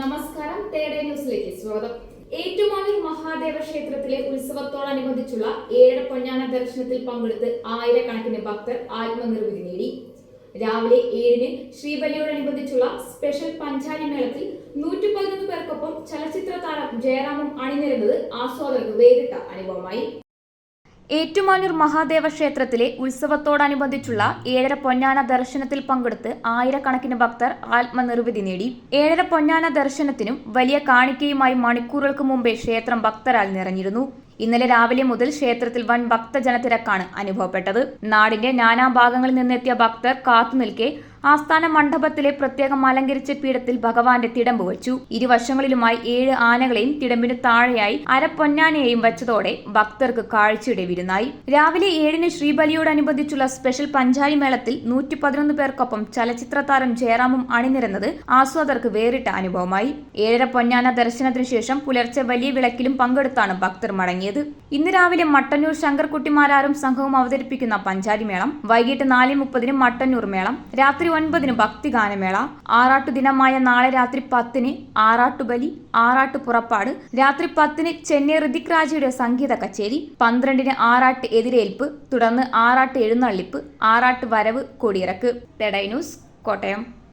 നമസ്കാരം തേടേ ന്യൂസിലേക്ക് സ്വാഗതം. ഏറ്റുമാനൂർ മഹാദേവ ക്ഷേത്രത്തിലെ ഉത്സവത്തോടനുബന്ധിച്ചുള്ള ഏഴര പൊന്നാന ദർശനത്തിൽ പങ്കെടുത്ത് ആയിരക്കണക്കിന് ഭക്തർ ആത്മനിർവൃതി നേടി. രാവിലെ ഏഴിന് ശ്രീബലിയോടനുബന്ധിച്ചുള്ള സ്പെഷ്യൽ പഞ്ചാരി മേളത്തിൽ നൂറ്റി പതിനൊന്ന് പേർക്കൊപ്പം ചലച്ചിത്ര താരം ജയറാമും അണിനിരുന്നത് ആസ്വാദകർക്ക് വേറിട്ട അനുഭവമായി. ഏറ്റുമാനൂർ മഹാദേവ ക്ഷേത്രത്തിലെ ഉത്സവത്തോടനുബന്ധിച്ചുള്ള ഏഴര പൊന്നാന ദർശനത്തിൽ പങ്കെടുത്ത് ആയിരക്കണക്കിന് ഭക്തർ ആത്മനിർവൃതി നേടി. ഏഴര പൊന്നാന ദർശനത്തിനും വലിയ കാണിക്കയുമായി മണിക്കൂറുകൾക്ക് മുമ്പേ ക്ഷേത്രം ഭക്തരാൽ നിറഞ്ഞിരുന്നു. ഇന്നലെ രാവിലെ മുതൽ ക്ഷേത്രത്തിൽ വൻ ഭക്തജനത്തിരക്കാണ് അനുഭവപ്പെട്ടത്. നാടിന്റെ നാനാഭാഗങ്ങളിൽ നിന്നെത്തിയ ഭക്തർ കാത്തുനിൽക്കെ ആസ്ഥാന മണ്ഡപത്തിലെ പ്രത്യേകം അലങ്കരിച്ച പീഠത്തിൽ ഭഗവാന്റെ തിടമ്പ് വച്ചു. ഇരുവശങ്ങളിലുമായി ഏഴ് ആനകളെയും തിടമ്പിന് താഴെയായി അരപ്പൊന്നാനയെയും വച്ചതോടെ ഭക്തർക്ക് കാഴ്ചയുടെ വിരുന്നായി. രാവിലെ ഏഴിന് ശ്രീബലിയോടനുബന്ധിച്ചുള്ള സ്പെഷ്യൽ പഞ്ചാരി മേളത്തിൽ നൂറ്റി പതിനൊന്ന് പേർക്കൊപ്പം ചലച്ചിത്ര താരം ജയറാമും അണിനിരന്നത് ആസ്വാദകർക്ക് വേറിട്ട അനുഭവമായി. ഏഴര പൊന്നാന ദർശനത്തിനു ശേഷം പുലർച്ചെ വലിയ വിളക്കിലും പങ്കെടുത്താണ് ഭക്തർ മടങ്ങിയത്. ഇന്ന് രാവിലെ മട്ടന്നൂർ ശങ്കർകുട്ടിമാരാരും സംഘവും അവതരിപ്പിക്കുന്ന പഞ്ചാരി മേളം വൈകിട്ട് നാല് മുപ്പതിന് മട്ടന്നൂർ മേളം രാത്രി ഒൻപതിന് ഭക്തിഗാനമേള. ആറാട്ടു ദിനമായ നാളെ രാത്രി പത്തിന് ആറാട്ടുബലി ആറാട്ടു പുറപ്പാട് രാത്രി പത്തിന് ചെന്നൈ ഋതിക് രാജയുടെ സംഗീത കച്ചേരി പന്ത്രണ്ടിന് ആറാട്ട് എതിരേൽപ്പ് തുടർന്ന് ആറാട്ട് എഴുന്നള്ളിപ്പ് ആറാട്ട് വരവ് കൊടിയിറക്ക്. തെടൈ ന്യൂസ് കോട്ടയം.